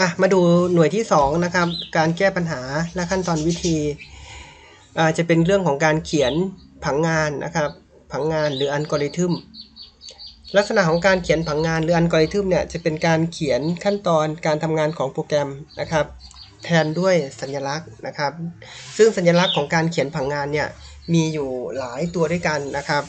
อะมาดูหน่วยที่2นะครับการแก้ปัญหาและขั้นตอนวิธีอ่าจะเป็นเรื่องของการเขียนผังงานนะครับผังงานหรืออัลกอริทึมลักษณะของการเขียนผังงานหรืออัลกอริทึมเนี่ยจะเป็นการเขียนขั้นตอนการทำงานของโปรแกรมนะครับ แทนด้วยสัญลักษณ์นะครับ ซึ่งสัญลักษณ์ของการเขียนผังงานเนี่ยมีอยู่หลายตัวด้วยกันนะครับ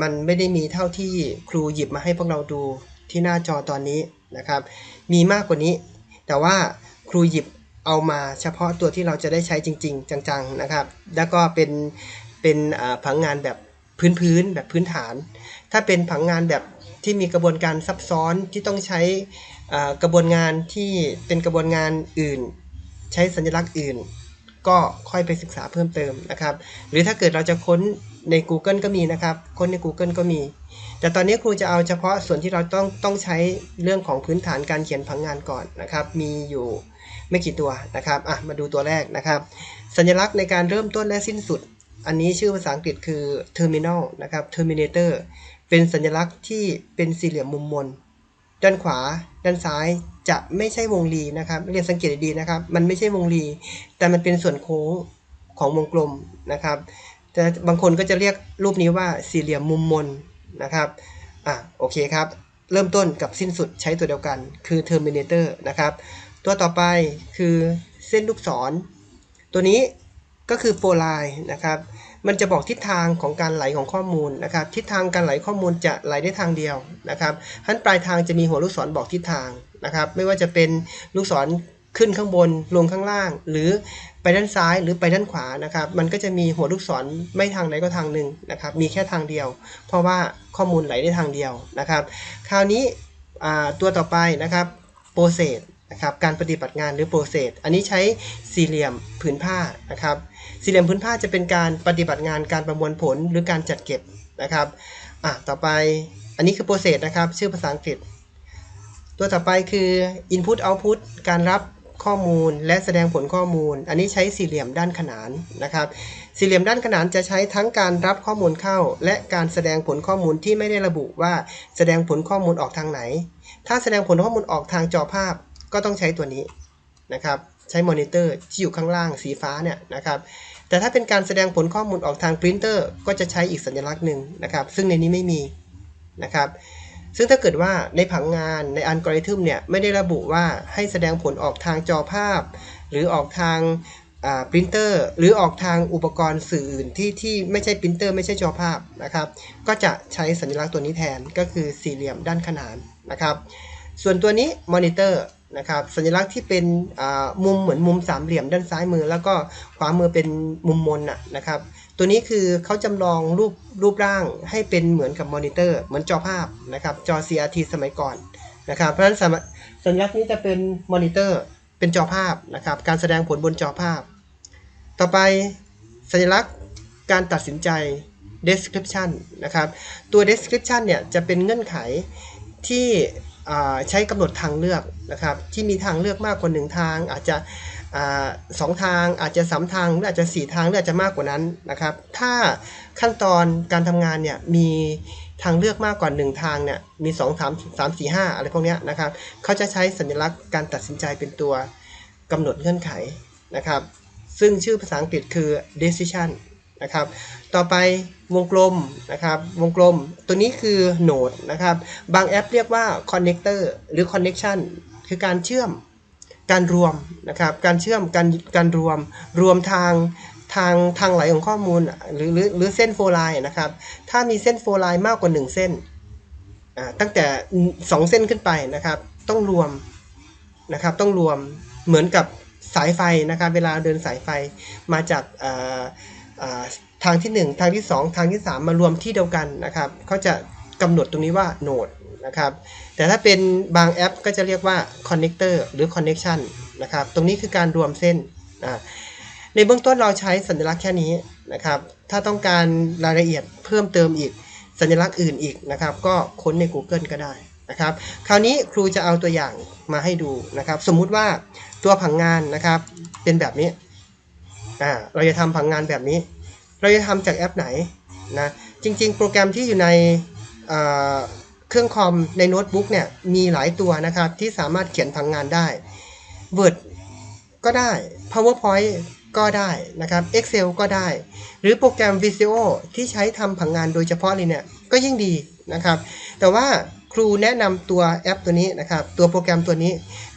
มันไม่ได้มีเท่าที่ครูหยิบมาให้พวกเราดูที่หน้าจอตอนนี้นะครับ มีมากกว่านี้ แต่ว่าครูหยิบเอามาเฉพาะตัวที่เราจะได้ใช้จริง ๆ จังๆนะครับ แล้วก็เป็นเป็นผังงานแบบพื้นๆแบบพื้นฐาน ถ้าเป็นผังงานแบบที่มีกระบวนการซับซ้อนที่ต้องใช้กระบวนงานที่เป็นกระบวนงานอื่น ใช้สัญลักษณ์อื่น ก็ค่อยไปศึกษาเพิ่มเติมนะครับ หรือถ้าเกิดเราจะค้นใน Google ก็มีนะครับ ค้นใน Google ก็มี แต่ตอนนี้ครูจะเอาเฉพาะส่วนที่เราต้องต้องใช้เรื่องของพื้นฐานการเขียนผังงานก่อนนะครับ มีอยู่ไม่กี่ตัวนะครับอะมาดูตัวแรกนะครับ สัญลักษณ์ในการเริ่มต้นและสิ้นสุด อันนี้ชื่อภาษาอังกฤษคือ terminal นะครับ terminator เป็นสัญลักษณ์ที่เป็นสี่เหลี่ยมมุมมน ด้านขวา ด้านซ้ายจะไม่ใช่วงรีนะครับเรียนสังเกตดีนะครับ มันไม่ใช่วงรี แต่มันเป็นส่วนโค้งของวงกลมนะครับแต่บางคนก็จะเรียกรูปนี้ว่าสี่เหลี่ยมมุมมนนะครับอะโอเคครับ เริ่มต้นกับสิ้นสุดใช้ตัวเดียวกัน คือ terminator นะครับ ตัวต่อไปคือเส้นลูกศร ตัวนี้ก็คือโฟไลน์นะครับ มันจะบอกทิศทางของการไหลของข้อมูลนะครับ ทิศทางการไหลข้อมูลจะไหลได้ทางเดียวนะครับทั้นปลายทางจะมีหัวลูกศรบอกทิศทางนะครับ ไม่ว่าจะเป็นลูกศรขึ้นข้างบนลงข้างล่าง หรือไปด้านซ้ายหรือไปด้านขวานะครับ มันก็จะมีหัวลูกศรไม่ทางไหนก็ทางหนึ่งนะครับ มีแค่ทางเดียว เพราะว่าข้อมูลไหลได้ทางเดียวนะครับ คราวนี้ตัวต่อไปนะครับโปรเซส นะครับการปฏิบัติงานหรือโปรเซสอันนี้ใช้สี่เหลี่ยมผืนผ้านะครับสี่เหลี่ยมพื้นผ้าจะเป็นการปฏิบัติงานการประมวลผลหรือการจัดเก็บนะครับอะต่อไปอันนี้คือ process นะครับชื่อภาษาอังกฤษ ตัวต่อไปคือ input output การรับข้อมูลและแสดงผลข้อมูล อันนี้ใช้สี่เหลี่ยมด้านขนานนะครับ สี่เหลี่ยมด้านขนานจะใช้ทั้งการรับข้อมูลเข้า และการแสดงผลข้อมูลที่ไม่ได้ระบุว่าแสดงผลข้อมูลออกทางไหน ถ้าแสดงผลข้อมูลออกทางจอภาพ ก็ต้องใช้ตัวนี้นะครับใช้มอนิเตอร์ที่อยู่ข้างล่างสีฟ้าเนี่ยนะครับแต่ถ้าเป็นการแสดงผลข้อมูลออกทางปรินเตอร์ก็จะใช้อีกสัญลักษณ์หนึ่งนะครับ ซึ่งในนี้ไม่มีนะครับซึ่งถ้าเกิดว่าในผังงานในอัลกอริทึมเนี่ยไม่ได้ระบุว่าให้แสดงผลออกทางจอภาพ หรือออกทางปรินเตอร์หรือออกทางอุปกรณ์สื่ออื่นที่ที่ไม่ใช่ปรินเตอร์ไม่ใช่จอภาพนะครับ ก็จะใช้สัญลักษณ์ตัวนี้แทนก็คือสี่เหลี่ยมด้านขนานนะครับ ส่วนตัวนี้มอนิเตอร์ นะครับสัญลักษณ์ที่เป็นมุมเหมือนมุมสามเหลี่ยมด้านซ้ายมือ แล้วก็ขวามือเป็นมุมมนนะครับ ตัวนี้คือเขาจำลองรูปรูปร่างให้เป็นเหมือนกับมอนิเตอร์ เหมือนจอภาพนะครับจอ CRT สมัยก่อนนะครับ เพราะฉะนั้นสัญลักษณ์นี้จะเป็นมอนิเตอร์เป็นจอภาพนะครับ การแสดงผลบนจอภาพ ต่อไปสัญลักษณ์การตัดสินใจ description นะครับ ตัว description เนี่ยจะเป็นเงื่อนไขที่ ใช้กำหนดทางเลือกนะครับที่มีทางเลือกมากกว่าหนึ่งทาง อาจจะสองทางอาจจะสามทางหรืออาจจะสี่ทางหรืออาจจะมากกว่านั้นนะครับ ถ้าขั้นตอนการทำงานเนี่ยมีทางเลือกมากกว่าหนึ่งทางเนี่ยมีสองสามสามสี่ห้าอะไรพวกนี้นะครับเขาจะใช้สัญลักษณ์การตัดสินใจเป็นตัวกำหนดเงื่อนไขนะครับ ซึ่งชื่อภาษาอังกฤษคือ decision นะครับ ต่อไปวงกลมนะครับวงกลมตัวนี้คือโนดนะครับ บางแอปเรียกว่า connector หรือ connection คือการเชื่อมการรวมนะครับการเชื่อมการการรวมรวมทางทางทางไหลของข้อมูลหรือหรือหรือเส้นโฟไลน์นะครับถ้ามีเส้นโฟไลน์มากกว่า 1 เส้นตั้งแต่ 2 เส้นขึ้นไปนะครับต้องรวมนะครับต้องรวมเหมือนกับสายไฟนะครับเวลาเดินสายไฟมาจาก ทางที่ 1 ทางที่ 2 ทางที่ 3 มารวมที่เดียวกันนะครับเขาจะกำหนดตรงนี้ว่าโนดนะครับแต่ถ้าเป็นบางแอปก็จะเรียกว่าคอนเนคเตอร์หรือคอนเน c t ชันนะครับตรงนี้คือการรวมเส้นในเบื้องต้นเราใช้สัญลักษณ์แค่นี้นะครับถ้าต้องการรายละเอียดเพิ่มเติมอีกสัญลักษณ์อื่นอีกนะครับ ก็ค้นใน Google ก็ได้นะครับ คราวนี้ครูจะเอาตัวอย่างมาให้ดูนะครับ สมมุติว่าตัวผังงานนะครับเป็นแบบนี้ อ่าเราจะทำผังงานแบบนี้ เราจะทำจากแอปไหนนะจริง ๆ โปรแกรมที่อยู่ในเครื่องคอมในโน้ตบุ๊กเนี่ยมีหลายตัวนะครับที่สามารถเขียนผังงานได้ Word ก็ได้ PowerPoint ก็ได้นะครับ Excel ก็ได้ หรือโปรแกรม Visio ที่ใช้ทำผังงานโดยเฉพาะเลยเนี่ยก็ยิ่งดีนะครับ แต่ว่าครูแนะนำตัวแอปตัวนี้นะครับ ตัวโปรแกรมตัวนี้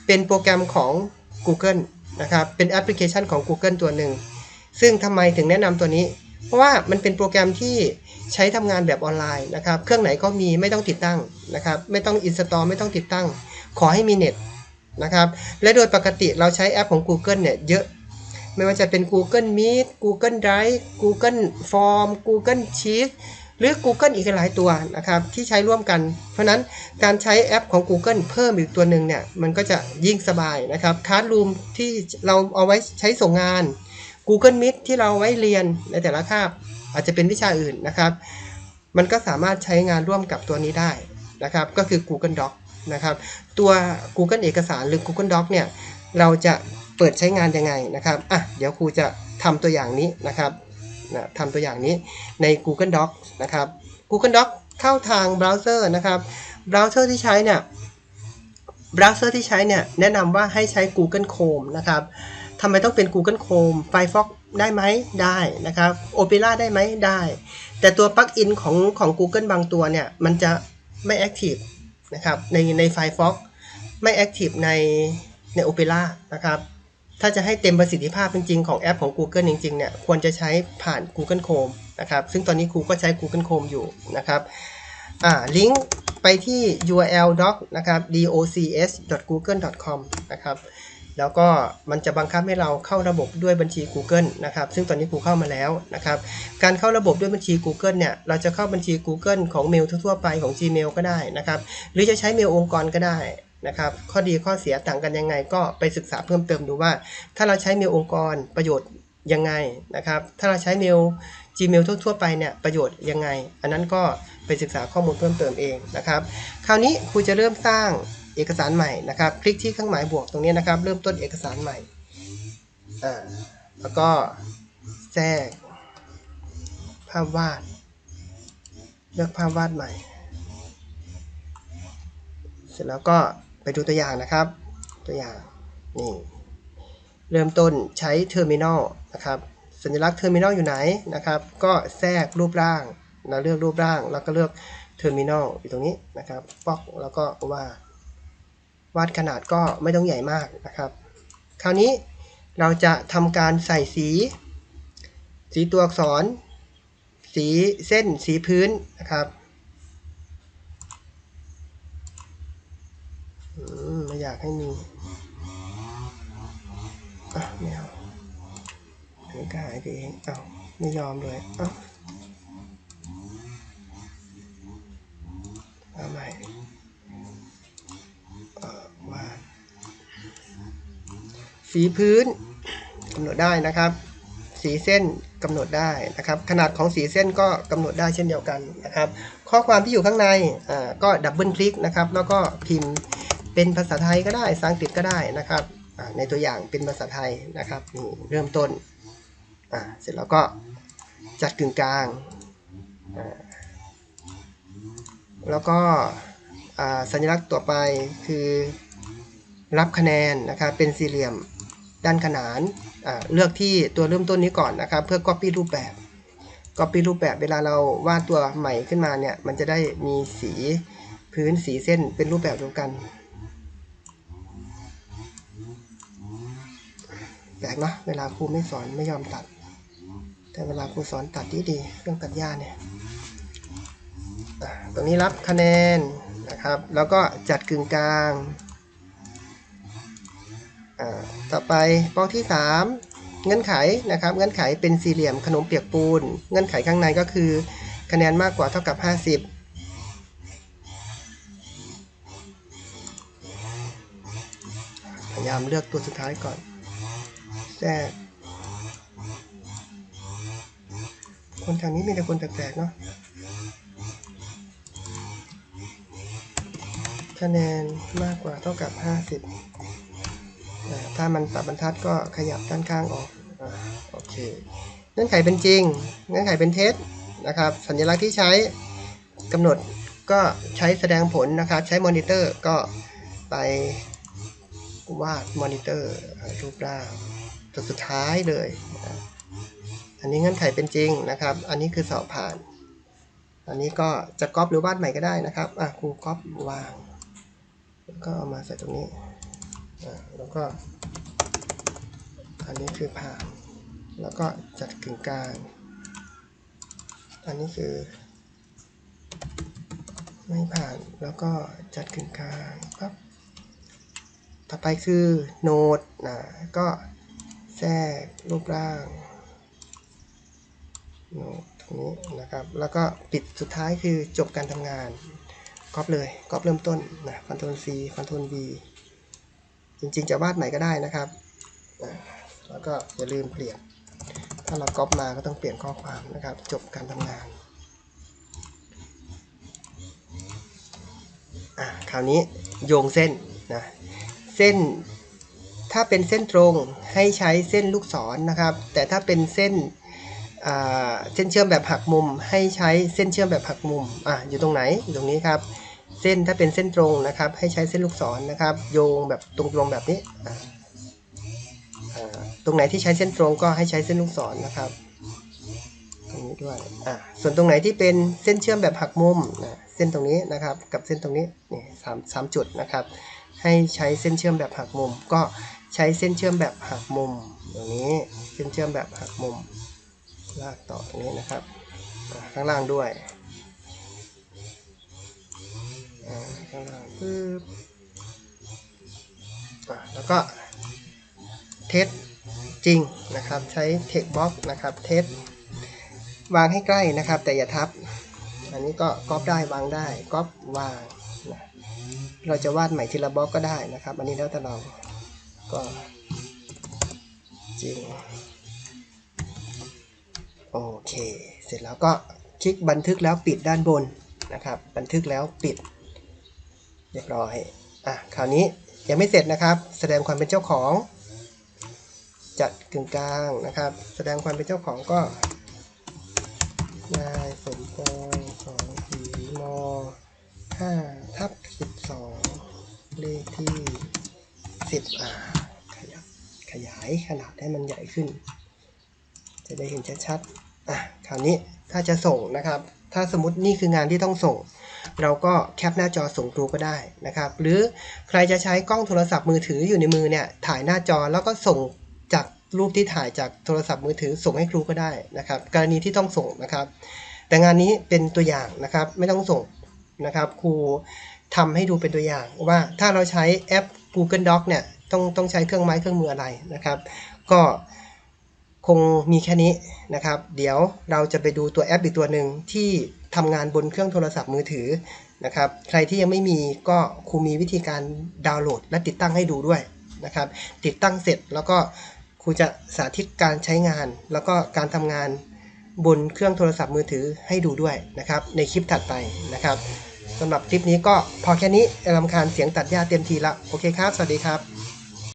เป็นโปรแกรมของ Google นะครับ เป็นแอปพลิเคชันของ Google ตัวหนึ่ง ซึ่งทำไมถึงแนะนำตัวนี้ เพราะว่ามันเป็นโปรแกรมที่ใช้ทำงานแบบออนไลน์นะครับ เครื่องไหนก็มีไม่ต้องติดตั้งนะครับ ไม่ต้องอินสตอลไม่ต้องติดตั้ง ขอให้มีเน็ตนะครับ และโดยปกติเราใช้แอปของ Google เนี่ยเยอะ ไม่ว่าจะเป็น Google Meet Google Drive Google Form Google Sheet หรือ Google อีกหลายตัวนะครับที่ใช้ร่วมกัน เพราะนั้นการใช้แอปของ Google เพิ่มอีกตัวหนึ่งเนี่ยมันก็จะยิ่งสบายนะครับค a s รูมที่เราเอาไว้ใช้ส่งงาน Google Meet ที่เราไว้เรียนในแต่ละคาบอาจจะเป็นวิชาอื่นนะครับ มันก็สามารถใช้งานร่วมกับตัวนี้ได้นะครับ ก็คือ Google Doc นะครับ ตัว Google เอกสารหรือ Google Doc เนี่ย เราจะเปิดใช้งานยังไงนะครับ อะ เดี๋ยวครูจะทำตัวอย่างนี้นะครับนะทำตัวอย่างนี้ใน Google Doc นะครับ Google Doc เข้าทางเบราว์เซอร์นะครับ เบราว์เซอร์ที่ใช้เนี่ย เบราว์เซอร์ที่ใช้เนี่ย แนะนำว่าให้ใช้ Google Chrome นะครับ ทำไมต้องเป็น Google Chrome Firefox ได้ไหมได้นะครับ Opera ได้ไหมได้ แต่ตัวปลั๊กอินของของ Google บางตัวเนี่ย มันจะไม่ Active นะครับในใน Firefox ไม่ Active ในใน Opera นะครับ ถ้าจะให้เต็มประสิทธิภาพจริงๆ ของแอปของ Google จริงๆเนี่ยควรจะใช้ผ่าน Google Chrome นะครับ ซึ่งตอนนี้ครูก็ใช้ Google Chrome อยู่นะครับอ่าลิงก์ไปที่ url doc นะครับ docs.google.com นะครับ แล้วก็มันจะบังคับให้เราเข้าระบบด้วยบัญชี Google นะครับ ซึ่งตอนนี้ครูเข้ามาแล้วนะครับ การเข้าระบบด้วยบัญชี Google เนี่ย เราจะเข้าบัญชี Google ของเมลทั่วๆไปของ Gmail ก็ได้นะครับ หรือจะใช้เมลองค์กรก็ได้นะครับ ข้อดีข้อเสียต่างกันยังไง ก็ไปศึกษาเพิ่มเติมดูว่า ถ้าเราใช้เมลองค์กรประโยชน์ยังไงนะครับ ถ้าเราใช้เมล Gmail ทั่ว ๆ ไปเนี่ยประโยชน์ยังไง อันนั้นก็ไปศึกษาข้อมูลเพิ่มเติมเองนะครับ คราวนี้ครูจะเริ่มสร้าง เอกสารใหม่นะครับ คลิกที่เครื่องหมายบวกตรงนี้นะครับ เริ่มต้นเอกสารใหม่อ่าแล้วก็แทรกภาพวาด เลือกภาพวาดใหม่ เสร็จแล้วก็ไปดูตัวอย่างนะครับ ตัวอย่างนี่เริ่มต้นใช้เทอร์มินอลนะครับ สัญลักษณ์เทอร์มินอลอยู่ไหนนะครับ ก็แทรกรูปร่างเราเลือกรูปร่าง แล้วก็เลือกเทอร์มินอลอยู่ตรงนี้นะครับป๊อกแล้วก็วาด วาดขนาดก็ไม่ต้องใหญ่มากนะครับ คราวนี้เราจะทำการใส่สี สีตัวอักษร สีเส้นสีพื้นนะครับอมไม่อยากให้มีอะไม่เอาเดี๋ยวก็หายไปเองเอ้าไม่ยอมเลยเอ้าเอาใหม่เอ่อวาด สีพื้นกำหนดได้นะครับ สีเส้นกำหนดได้นะครับ ขนาดของสีเส้นก็กำหนดได้เช่นเดียวกันนะครับ ข้อความที่อยู่ข้างในก็ดับเบิลคลิกนะครับ แล้วก็พิมพ์เป็นภาษาไทยก็ได้ภาษาอังกฤษก็ได้นะครับในตัวอย่างเป็นภาษาไทยนะครับนี่เริ่มต้นเสร็จแล้วก็จัดกึ่งกลาง แล้วก็สัญลักษณ์ต่อไปคือรับคะแนนนะครับเป็นสี่เหลี่ยม ด้านขนานเลือกที่ตัวเริ่มต้นนี้ก่อนนะครับ เพื่อ Copy รูปแบบ Copy รูปแบบเวลาเราวาดตัวใหม่ขึ้นมาเนี่ยมันจะได้มีสีพื้นสีเส้นเป็นรูปแบบเดียวกันแปลกเนะเวลาครูไม่สอนไม่ยอมตัด แต่เวลาครูสอนตัดดีดีเครื่องตัดหญ้าเนี่ยตรงนี้รับคะแนนนะครับ แล้วก็จัดกึ่งกลาง ต่อไปบล็อกที่ 3 เงื่อนไขนะครับ เงื่อนไขเป็นสี่เหลี่ยมขนมเปียกปูน เงื่อนไขข้างในก็คือ คะแนนมากกว่าเท่ากับ 50พยายามเลือกตัวสุดท้ายก่อนแทรกคนทางนี้มีแต่คนแปลกๆเนาะ คะแนนมากกว่าเท่ากับ 50 ถ้ามันปรับบรรทัดก็ขยับด้านข้างออกโอเคเงื่อนไขเป็นจริง เงื่อนไขเป็นเท็จนะครับ สัญลักษณ์ที่ใช้กำหนดก็ใช้แสดงผลนะครับ ใช้มอนิเตอร์ก็ไปวาดมอนิเตอร์รูปร่างตัวสุดท้ายเลย อันนี้เงื่อนไขเป็นจริงนะครับ อันนี้คือสอบผ่าน อันนี้ก็จะก๊อปหรือวาดใหม่ก็ได้นะครับอะครูก๊อปวางแล้วก็เอามาใส่ตรงนี้ แล้วก็ อันนี้คือผ่าน แล้วก็จัดกึ่งกลาง อันนี้คือ ไม่ผ่านแล้วก็จัดกึ่งกลางปั๊บต่อไปคือโนดนะก็แทรกรูปร่างโนดตรงนี้นะครับ แล้วก็ปิดสุดท้ายคือจบการทำงานก๊อปเลยก๊อปเริ่มต้นนะคอนโทรล C คอนโทรล V จริงๆ จะวาดใหม่ก็ได้นะครับ แล้วก็อย่าลืมเปลี่ยน ถ้าเราก๊อปมาก็ต้องเปลี่ยนข้อความนะครับ จบการทำงานอะคราวนี้โยงเส้นนะเส้นถ้าเป็นเส้นตรงให้ใช้เส้นลูกศรนะครับ แต่ถ้าเป็นเส้นเส้นเชื่อมแบบหักมุม ให้ใช้เส้นเชื่อมแบบหักมุมอะอยู่ตรงไหนอยู่ตรงนี้ครับ เส้นถ้าเป็นเส้นตรงนะครับ ให้ใช้เส้นลูกศรนะครับ โยงแบบตรงๆแบบนี้ตรงไหนที่ใช้เส้นตรงก็ให้ใช้เส้นลูกศรนะครับตรงนี้ด้วยอะส่วนตรงไหนที่เป็นเส้นเชื่อมแบบหักมุมนะเส้นตรงนี้นะครับ กับเส้นตรงนี้นี่สามสามจุดนะครับ ให้ใช้เส้นเชื่อมแบบหักมุม ก็ใช้เส้นเชื่อมแบบหักมุมอย่างนี้เส้นเชื่อมแบบหักมุมลากต่อตรงนี้นะครับข้างล่างด้วย อ่าข้างล่างปึ๊บแล้วก็เทสจริงนะครับใช้เทคบ็อกนะครับเทสวางให้ใกล้นะครับ แต่อย่าทับ อันนี้ก็ก๊อปได้วางได้ก๊อปวางนะเราจะวาดใหม่ทีละบล็อกก็ได้นะครับ อันนี้แล้วแต่เราก็จริงโอเค เสร็จแล้วก็คลิกบันทึกแล้วปิดด้านบนนะครับ บันทึกแล้วปิด เรียบร้อย อะ คราวนี้ยังไม่เสร็จนะครับ แสดงความเป็นเจ้าของ จัดกึ่งกลางนะครับ แสดงความเป็นเจ้าของก็นายสมพงษ์สองสีมห้าทับสิบสองเลขที่สิบอ่าขยับขยายขนาดให้มันใหญ่ขึ้น จะได้เห็นชัดๆอะคราวนี้ถ้าจะส่งนะครับ ถ้าสมมตินี่คืองานที่ต้องส่ง เราก็แคปหน้าจอส่งครูก็ได้นะครับ หรือใครจะใช้กล้องโทรศัพท์มือถืออยู่ในมือเนี่ยถ่ายหน้าจอแล้วก็ส่งจากรูปที่ถ่ายจากโทรศัพท์มือถือส่งให้ครูก็ได้นะครับ กรณีที่ต้องส่งนะครับ แต่งานนี้เป็นตัวอย่างนะครับไม่ต้องส่งนะครับ ครูทำให้ดูเป็นตัวอย่างว่าถ้าเราใช้แอป Google Doc เนี่ยต้องต้องใช้เครื่องไม้เครื่องมืออะไรนะครับ ก็ คงมีแค่นี้นะครับ เดี๋ยวเราจะไปดูตัวแอปอีกตัวหนึ่งที่ทำงานบนเครื่องโทรศัพท์มือถือนะครับ ใครที่ยังไม่มีก็ครูมีวิธีการดาวน์โหลด และติดตั้งให้ดูด้วยนะครับ ติดตั้งเสร็จแล้วก็ครูจะสาธิตการใช้งาน แล้วก็การทำงานบนเครื่องโทรศัพท์มือถือให้ดูด้วยนะครับ ในคลิปถัดไปนะครับสำหรับคลิปนี้ก็พอแค่นี้รำคาญเสียงตัดหญ้าเต็มทีละ โอเคครับ สวัสดีครับ